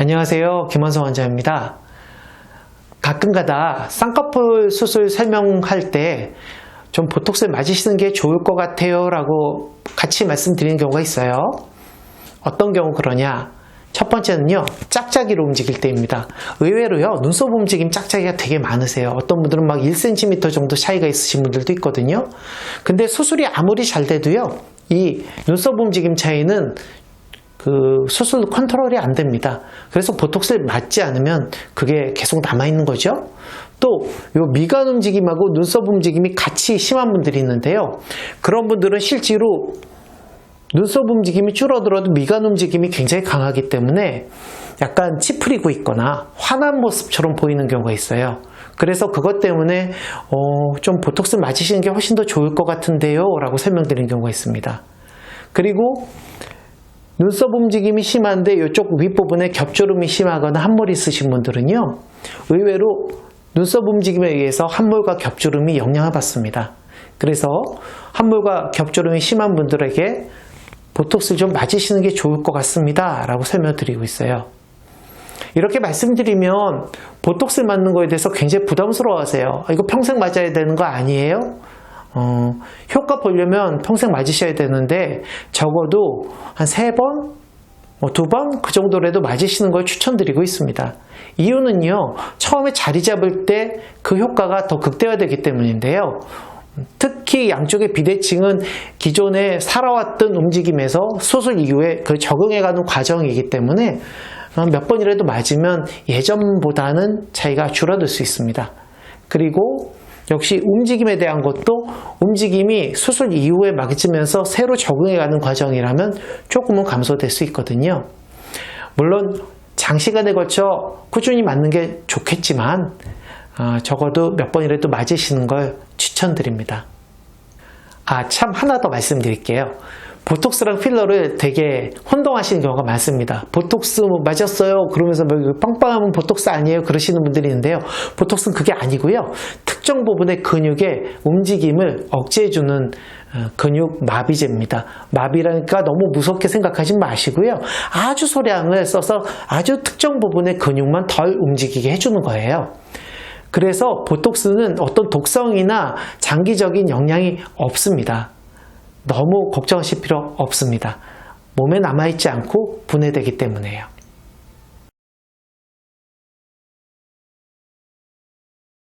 안녕하세요. 김원성 원장입니다. 가끔가다 쌍꺼풀 수술 설명할 때 좀 보톡스를 맞으시는 게 좋을 것 같아요 라고 같이 말씀드리는 경우가 있어요. 어떤 경우 그러냐? 첫 번째는요, 짝짝이로 움직일 때입니다. 의외로요, 눈썹 움직임 짝짝이가 되게 많으세요. 어떤 분들은 막 1cm 정도 차이가 있으신 분들도 있거든요. 근데 수술이 아무리 잘 돼도요, 이 눈썹 움직임 차이는 그 수술 컨트롤이 안 됩니다. 그래서 보톡스를 맞지 않으면 그게 계속 남아있는 거죠. 또, 요 미간 움직임하고 눈썹 움직임이 같이 심한 분들이 있는데요. 그런 분들은 실제로 눈썹 움직임이 줄어들어도 미간 움직임이 굉장히 강하기 때문에 약간 찌푸리고 있거나 화난 모습처럼 보이는 경우가 있어요. 그래서 그것 때문에 어, 좀 보톡스 맞으시는 게 훨씬 더 좋을 것 같은데요 라고 설명드리는 경우가 있습니다. 그리고 눈썹 움직임이 심한데 이쪽 윗부분에 겹주름이 심하거나 한몰이 있으신 분들은요 의외로 눈썹 움직임에 의해서 한몰과 겹주름이 영향을 받습니다. 그래서 한몰과 겹주름이 심한 분들에게 보톡스를 좀 맞으시는 게 좋을 것 같습니다. 라고 설명드리고 있어요. 이렇게 말씀드리면 보톡스 맞는 거에 대해서 굉장히 부담스러워 하세요. 아, 이거 평생 맞아야 되는 거 아니에요? 어, 효과 보려면 평생 맞으셔야 되는데 적어도 한 세 번, 뭐 두 번 그 정도라도 맞으시는 걸 추천드리고 있습니다. 이유는요, 처음에 자리 잡을 때 그 효과가 더 극대화되기 때문인데요. 특히 양쪽의 비대칭은 기존에 살아왔던 움직임에서 수술 이후에 그 적응해가는 과정이기 때문에 몇 번이라도 맞으면 예전보다는 차이가 줄어들 수 있습니다. 그리고 역시 움직임에 대한 것도 움직임이 수술 이후에 맞으면서 새로 적응해가는 과정이라면 조금은 감소될 수 있거든요. 물론 장시간에 걸쳐 꾸준히 맞는 게 좋겠지만 어, 적어도 몇 번이라도 맞으시는 걸 추천드립니다. 아, 참 하나 더 말씀드릴게요. 보톡스랑 필러를 되게 혼동하시는 경우가 많습니다. 보톡스 뭐 맞았어요. 그러면서 뭐 빵빵하면 보톡스 아니에요. 그러시는 분들이 있는데요. 보톡스는 그게 아니고요. 특정 부분의 근육의 움직임을 억제해주는 어, 근육 마비제입니다. 마비라니까 너무 무섭게 생각하지 마시고요. 아주 소량을 써서 아주 특정 부분의 근육만 덜 움직이게 해주는 거예요. 그래서 보톡스는 어떤 독성이나 장기적인 영향이 없습니다. 너무 걱정하실 필요 없습니다. 몸에 남아있지 않고 분해되기 때문에요.